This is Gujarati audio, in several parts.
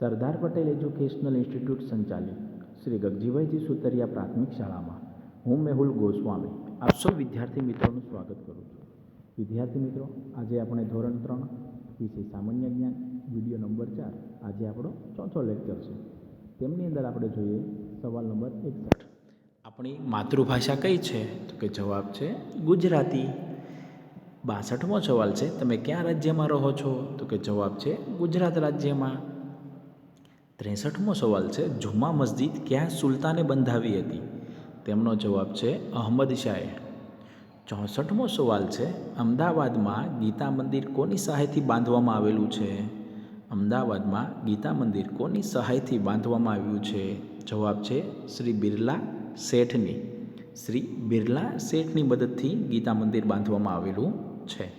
સરદાર પટેલ એજ્યુકેશનલ ઇન્સ્ટિટ્યૂટ સંચાલિત શ્રી ગગજીભાઈજી સુતરિયા પ્રાથમિક શાળામાં હું મેહુલ ગોસ્વામી. આપ સૌ વિદ્યાર્થી મિત્રોનું સ્વાગત કરું છું. વિદ્યાર્થી મિત્રો, આજે આપણે ધોરણ ત્રણ વિષય સામાન્ય જ્ઞાન, વીડિયો નંબર ચાર, આજે આપણો ચોથો લેક્ચર છે. તેમની અંદર આપણે જોઈએ સવાલ નંબર એકસઠ. આપણી માતૃભાષા કઈ છે? તો કે જવાબ છે ગુજરાતી. બાસઠમો સવાલ છે, તમે કયા રાજ્યમાં રહો છો? તો કે જવાબ છે ગુજરાત રાજ્યમાં. ત્રેસઠમો સવાલ છે, જુમ્મા મસ્જિદ ક્યાં સુલતાને બંધાવી હતી? તેમનો જવાબ છે, અહમદ શાહે. ચોસઠમો સવાલ છે, અમદાવાદમાં ગીતા મંદિર કોની સહાયથી બાંધવામાં આવેલું છે? અમદાવાદમાં ગીતા મંદિર કોની સહાયથી બાંધવામાં આવ્યું છે? જવાબ છે, શ્રી બિરલા શેઠની. શ્રી બિરલા શેઠની મદદથી ગીતા મંદિર બાંધવામાં આવેલું છે.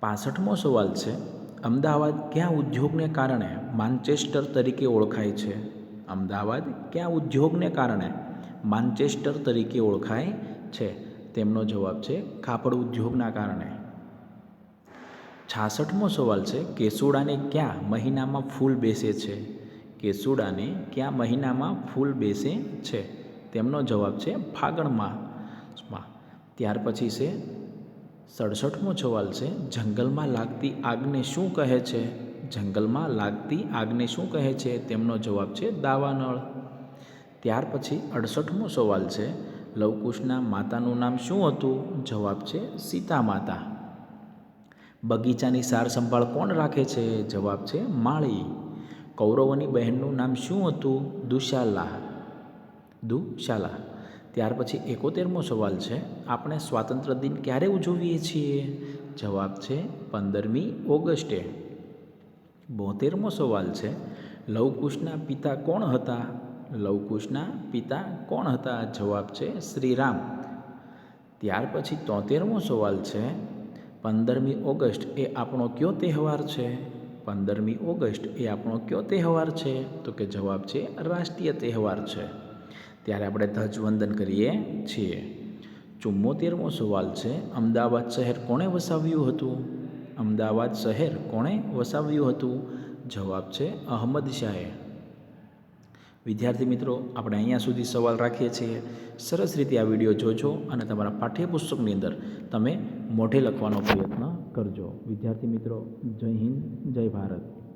પાસઠમો સવાલ છે અમદાવાદ ક્યાં ઉદ્યોગને કારણે માન્ચેસ્ટર તરીકે ઓળખાય છે? અમદાવાદ ક્યાં ઉદ્યોગને કારણે માન્ચેસ્ટર તરીકે ઓળખાય છે? તેમનો જવાબ છે કાપડ ઉદ્યોગના કારણે. છાસઠમો સવાલ છે, કેસુડાને ક્યાં મહિનામાં ફૂલ બેસે છે? કેસુડાને ક્યાં મહિનામાં ફૂલ બેસે છે? તેમનો જવાબ છે ફાગણમાં. ત્યાર પછી છે સડસઠમો સવાલ છે, જંગલમાં લાગતી આગને શું કહે છે? જંગલમાં લાગતી આગને શું કહે છે? તેમનો જવાબ છે દાવાનળ ત્યાર પછી અડસઠમો સવાલ છે, લવકુશના માતાનું નામ શું હતું? જવાબ છે સીતા માતા બગીચાની સાર સંભાળ કોણ રાખે છે? જવાબ છે, માળી. કૌરવોની બહેનનું નામ શું હતું? દુશાલા. દુશાલા. ત્યાર પછી એકોતેરમો સવાલ છે, આપણે સ્વાતંત્ર્ય દિન ક્યારે ઉજવીએ છીએ? જવાબ છે પંદરમી ઓગસ્ટે. બોતેરમો સવાલ છે, લવકુશના પિતા કોણ હતા? લવકુશના પિતા કોણ હતા? જવાબ છે શ્રીરામ. ત્યાર પછી તોતેરમો સવાલ છે, પંદરમી ઓગસ્ટ એ આપણો કયો તહેવાર છે? પંદરમી ઓગસ્ટ એ આપણો કયો તહેવાર છે? તો કે જવાબ છે રાષ્ટ્રીય તહેવાર છે. ત્યારે આપણે ધ્વજવંદન કરીએ છીએ. ચુમ્મોતેરમો સવાલ છે, અમદાવાદ શહેર કોણે વસાવ્યું હતું? અમદાવાદ શહેર કોણે વસાવ્યું હતું? જવાબ છે, અહમદ શાહે. વિદ્યાર્થી મિત્રો, આપણે અહીંયા સુધી સવાલ રાખીએ છીએ. સરસ રીતે આ વીડિયો જોજો અને તમારા પાઠ્યપુસ્તકની અંદર તમે મોઢે લખવાનો પ્રયત્ન કરજો. વિદ્યાર્થી મિત્રો, જય હિન્દ, જય ભારત.